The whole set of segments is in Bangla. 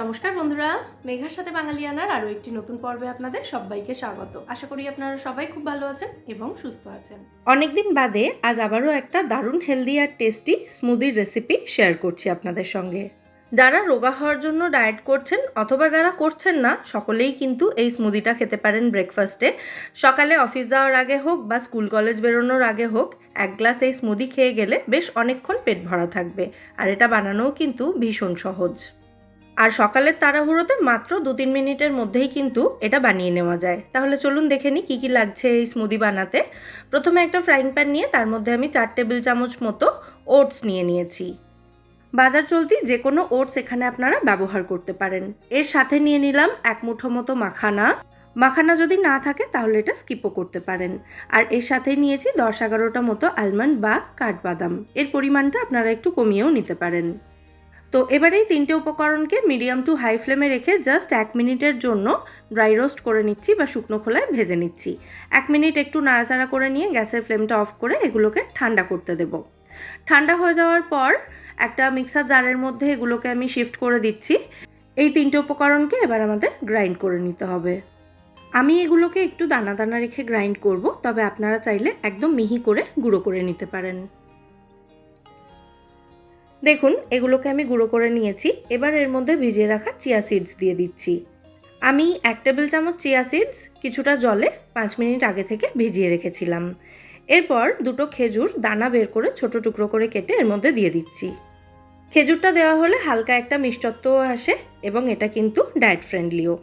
নমস্কার বন্ধুরা, মেঘার সাথে বাঙালিয়ানার আরও একটি নতুন পর্বে আপনাদের সবাইকে স্বাগত। আশা করি আপনারা সবাই খুব ভালো আছেন এবং সুস্থ আছেন। অনেকদিন বাদে আজ আবারও একটা দারুণ হেলদি আর টেস্টি স্মুদির রেসিপি শেয়ার করছি আপনাদের সঙ্গে। যারা রোগা হওয়ার জন্য ডায়েট করছেন অথবা যারা করছেন না, সকলেই কিন্তু এই স্মুদিটা খেতে পারেন ব্রেকফাস্টে সকালে অফিস যাওয়ার আগে হোক বা স্কুল কলেজ বেরোনোর আগে হোক, এক গ্লাস এই স্মুদি খেয়ে গেলে বেশ অনেকক্ষণ পেট ভরা থাকবে। আর এটা বানানোও কিন্তু ভীষণ সহজ। আর সকালের তাড়াহুড়োতে মাত্র দু তিন মিনিটের মধ্যেই কিন্তু এটা বানিয়ে নেওয়া যায়। তাহলে চলুন দেখে নিই কী কী লাগছে এই স্মুদি বানাতে। প্রথমে একটা ফ্রাইং প্যান নিয়ে তার মধ্যে আমি চার টেবিল চামচ মতো ওটস নিয়ে নিয়েছি। বাজার চলতি যে কোনো ওটস এখানে আপনারা ব্যবহার করতে পারেন। এর সাথে নিয়ে নিলাম এক মুঠো মতো মাখানা। মাখানা যদি না থাকে তাহলে এটা স্কিপও করতে পারেন। আর এর সাথে নিয়েছি দশ এগারোটা মতো আলমন্ড বা কাঠবাদাম। এর পরিমাণটা আপনারা একটু কমিয়েও নিতে পারেন। তো এবারেই তিনটে উপকরণকে মিডিয়াম টু হাই ফ্লেমে রেখে জাস্ট এক মিনিটের জন্য ড্রাই রোস্ট করে নিচ্ছি বা শুকনো খোলায় ভেজে নিচ্ছি। এক মিনিট একটু নাড়াচাড়া করে নিয়ে গ্যাসের ফ্লেমটা অফ করে এগুলোকে ঠান্ডা করতে দেব। ঠান্ডা হয়ে যাওয়ার পর একটা মিক্সার জারের মধ্যে এগুলোকে আমি শিফট করে দিচ্ছি। এই তিনটে উপকরণকে এবার আমাদের গ্রাইন্ড করে নিতে হবে। আমি এগুলোকে একটু দানা দানা রেখে গ্রাইন্ড করব, তবে আপনারা চাইলে একদম মিহি করে গুঁড়ো করে নিতে পারেন। দেখুন, এগুলোকে আমি গুঁড়ো করে নিয়েছি। এবার এর মধ্যে ভিজিয়ে রাখা চিয়া সিডস দিয়ে দিচ্ছি। আমি এক টেবিল চামচ চিয়া সিডস কিছুটা জলে পাঁচ মিনিট আগে থেকে ভিজিয়ে রেখেছিলাম। এরপর দুটো খেজুর দানা বের করে ছোট টুকরো করে কেটে এর মধ্যে দিয়ে দিচ্ছি। খেজুরটা দেওয়া হলে হালকা একটা মিষ্টত্বও আসে এবং এটা কিন্তু ডায়েট ফ্রেন্ডলিও।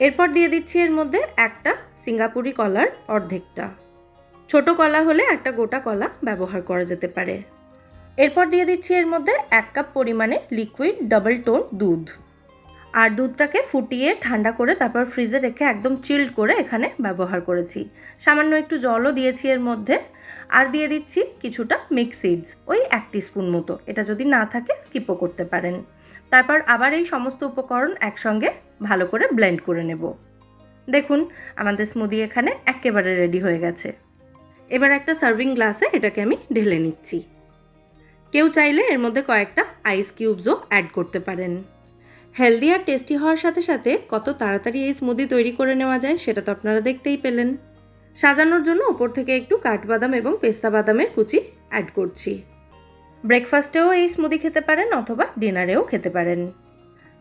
এরপর দিয়ে দিচ্ছি এর মধ্যে একটা সিঙ্গাপুরি কলার অর্ধেকটা। ছোট কলা হলে একটা গোটা কলা ব্যবহার করা যেতে পারে। এরপর দিয়ে দিচ্ছি এর মধ্যে এক কাপ পরিমাণে লিকুইড ডাবল টোন দুধ। আর দুধটাকে ফুটিয়ে ঠান্ডা করে তারপর ফ্রিজে রেখে একদম চিল্ড করে এখানে ব্যবহার করেছি। সামান্য একটু জলও দিয়েছি এর মধ্যে। আর দিয়ে দিচ্ছি কিছুটা মিক্স সিডস ওই এক স্পুন মতো। এটা যদি না থাকে স্কিপও করতে পারেন। তারপর আবার এই সমস্ত উপকরণ একসঙ্গে ভালো করে ব্লেন্ড করে নেব। দেখুন, আমাদের স্মুদি এখানে একেবারে রেডি হয়ে গেছে। এবার একটা সার্ভিং গ্লাসে এটাকে আমি ঢেলে নিচ্ছি। কেউ চাইলে এর মধ্যে কয়েকটা আইস কিউবসও অ্যাড করতে পারেন। হেলদি আর টেস্টি হওয়ার সাথে সাথে কত তাড়াতাড়ি এই স্মুদি তৈরি করে নেওয়া যায় সেটা তো আপনারা দেখতেই পেলেন। সাজানোর জন্য ওপর থেকে একটু কাঠবাদাম এবং পেস্তা বাদামের কুচি অ্যাড করছি। ব্রেকফাস্টেও এই স্মুদি খেতে পারেন অথবা ডিনারেও খেতে পারেন।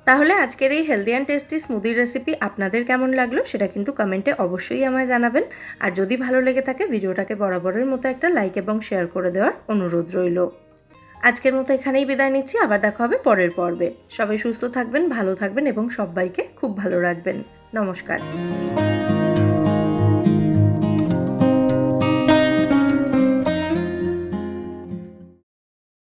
তাহলে আজকের এই হেলদি অ্যান্ড টেস্টি স্মুদির রেসিপি আপনাদের কেমন লাগল সেটা কিন্তু কমেন্টে অবশ্যই আমায় জানাবেন। আর যদি ভালো লেগে থাকে, ভিডিওটাকে বরাবরের মতো একটা লাইক এবং শেয়ার করে দেওয়ার অনুরোধ রইল। আজকের মতো এখানেই বিদায় নিচ্ছি। আবার দেখা হবে পরের পর্বে। সবাই সুস্থ থাকবেন, ভালো থাকবেন এবং সবাইকে খুব ভালো রাখবেন। নমস্কার।